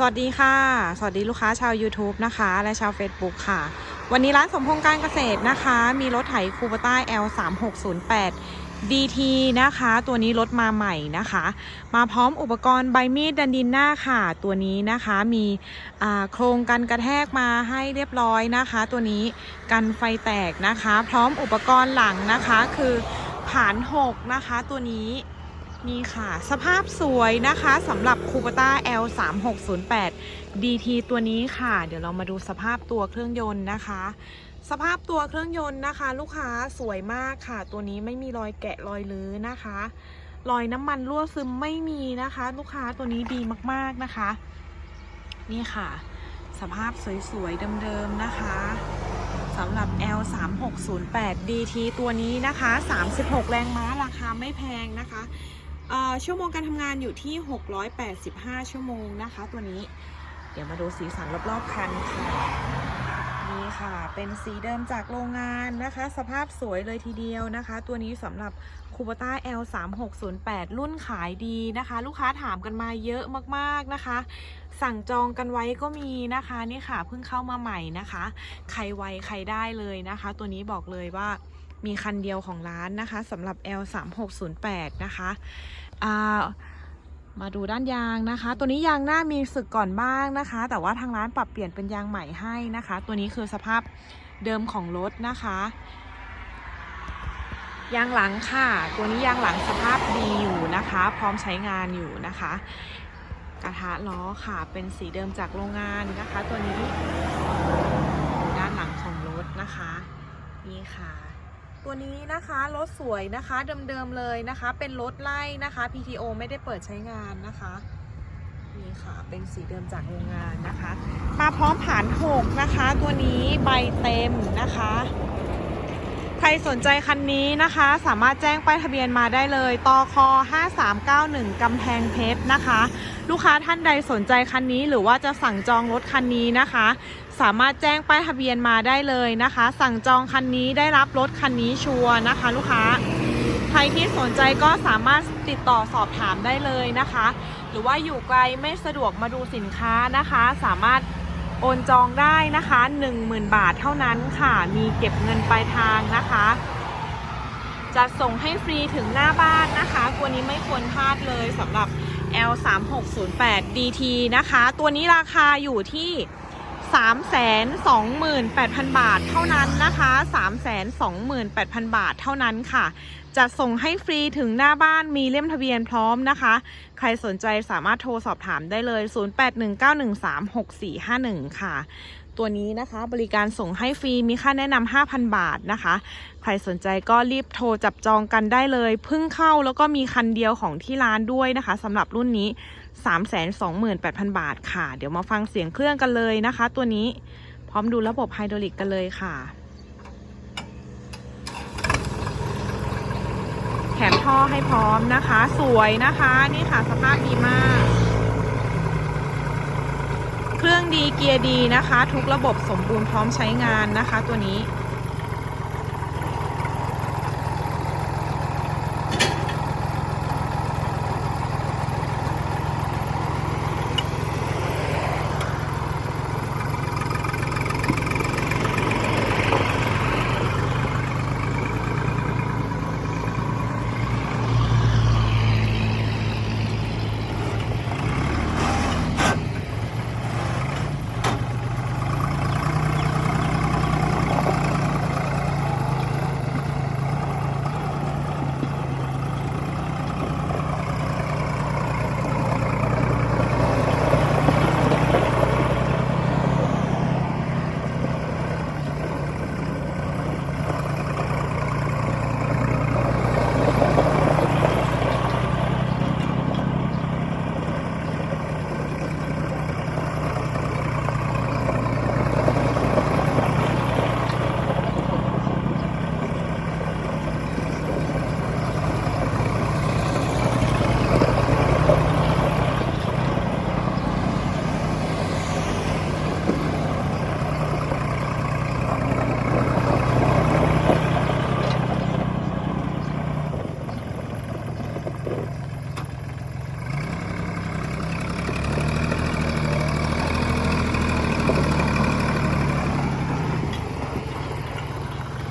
สวัสดีค่ะ สวัสดีลูกค้าชาว YouTube นะคะ และชาว Facebook ค่ะ วันนี้ร้านสมพงษ์การเกษตรนะคะ มีรถไถคูปต้า L 3 6 0 8 DT นะคะ ตัวนี้รถมาใหม่นะคะ มาพร้อมอุปกรณ์ใบมีดดันดินหน้าค่ะ ตัวนี้นะคะมีโครงกันกระแทกมาให้เรียบร้อยนะคะ ตัวนี้กันไฟแตกนะคะ พร้อมอุปกรณ์หลังนะคะ คือผาน 6 นะคะ ตัวนี้ นี่ค่ะ สภาพสวยนะคะสำหรับคูปต้า L 3 6 0 8 DT ตัวนี้ค่ะ เดี๋ยวเรามาดูสภาพตัวเครื่องยนต์นะคะ สภาพตัวเครื่องยนต์นะคะ ลูกค้าสวยมากค่ะ ตัวนี้ไม่มีรอยแกะรอยลื้อนะคะรอยน้ำมันรั่วซึมไม่มีนะคะ ลูกค้าตัวนี้ดีมากๆนะคะ นี่ค่ะ สภาพสวยๆเดิมๆนะคะสำหรับ L 3 6 0 8 DT ตัวนี้นะคะ 36 แรงม้าราคาไม่แพงนะคะ ชั่วโมงการทำงานอยู่ที่ 685 ชั่วโมงนะคะ ตัวนี้ เดี๋ยวมาดูสีสันรอบๆคันค่ะนี่ค่ะ เป็นสีเดิมจากโรงงานนะคะ สภาพสวยเลยทีเดียวนะคะ ตัวนี้สำหรับคูปต้า L 3 6 0 8 รุ่นขายดีนะคะ ลูกค้าถามกันมาเยอะมากๆนะคะ สั่งจองกันไว้ก็มีนะคะนี่ค่ะเพิ่งเข้ามาใหม่นะคะ ใครไวใครได้เลยนะคะ ตัวนี้บอกเลยว่า มีคันเดียวของร้านนะคะสำหรับ L 3 6 0 8 นะคะามาดูด้านยางนะคะ ตัวนี้ยางหน้ามีสึกก่อนบ้างนะคะ แต่ว่าทางร้านปรับเปลี่ยนเป็นยางใหม่ให้นะคะ ตัวนี้คือสภาพเดิมของรถนะคะ ยางหลังค่ะ ตัวนี้ยางหลังสภาพดีอยู่นะคะ พร้อมใช้งานอยู่นะคะ กระทะล้อค่ะเป็นสีเดิมจากโรงงานนะคะ ตัวนี้ด้านหลังของรถนะคะ นี่ค่ะ ตัวนี้นะคะรถสวยนะคะเดิมๆเลยนะคะ เป็นรถไล่นะคะ PTO ไม่ได้เปิดใช้งานนะคะนี่ค่ะเป็นสีเดิมจากโรงงานนะคะ มาพร้อมผานหกนะคะ ตัวนี้ใบเต็มนะคะ ใครสนใจคันนี้นะคะ สามารถแจ้งป้ายทะเบียนมาได้เลยตอคอ5391 กำแพงเพชรนะคะ ลูกค้าท่านใดสนใจคันนี้หรือว่าจะสั่งจองรถคันนี้นะคะ สามารถแจ้งป้ายทะเบียนมาได้เลยนะคะ สั่งจองคันนี้ได้รับรถคันนี้ชัวร์นะคะ ลูกค้าใครที่สนใจก็สามารถติดต่อสอบถามได้เลยนะคะ หรือว่าอยู่ไกลไม่สะดวกมาดูสินค้านะคะ สามารถ โอนจองได้นะคะ 10,000 บาทเท่านั้นค่ะ มีเก็บเงินปลายทางนะคะ จะส่งให้ฟรีถึงหน้าบ้านนะคะตัวนี้ไม่ควรพลาดเลยสำหรับ L 3 6 0 8 DT นะคะ ตัวนี้ราคาอยู่ที่ 328,000 บาทเท่านั้นนะคะ 328,000 บาทเท่านั้นค่ะ จะส่งให้ฟรีถึงหน้าบ้านมีเล่มทะเบียนพร้อมนะคะ ใครสนใจสามารถโทรสอบถามได้เลย 0819136451 ค่ะ ตัวนี้นะคะบริการส่งให้ฟรีมีค่าแนะนำ 5,000 บาทนะคะ ใครสนใจก็รีบโทรจับจองกันได้เลยเพิ่งเข้าแล้วก็มีคันเดียวของที่ร้านด้วยนะคะสำหรับรุ่นนี้ 328,000 บาทค่ะ เดี๋ยวมาฟังเสียงเครื่องกันเลยนะคะ ตัวนี้พร้อมดูระบบไฮดรอลิกกันเลยค่ะ แถมท่อ ให้พร้อมนะคะ สวยนะคะนี่ค่ะสภาพดีมาก เครื่องดีเกียร์ดีนะคะ ทุกระบบสมบูรณ์พร้อมใช้งานนะคะ ตัวนี้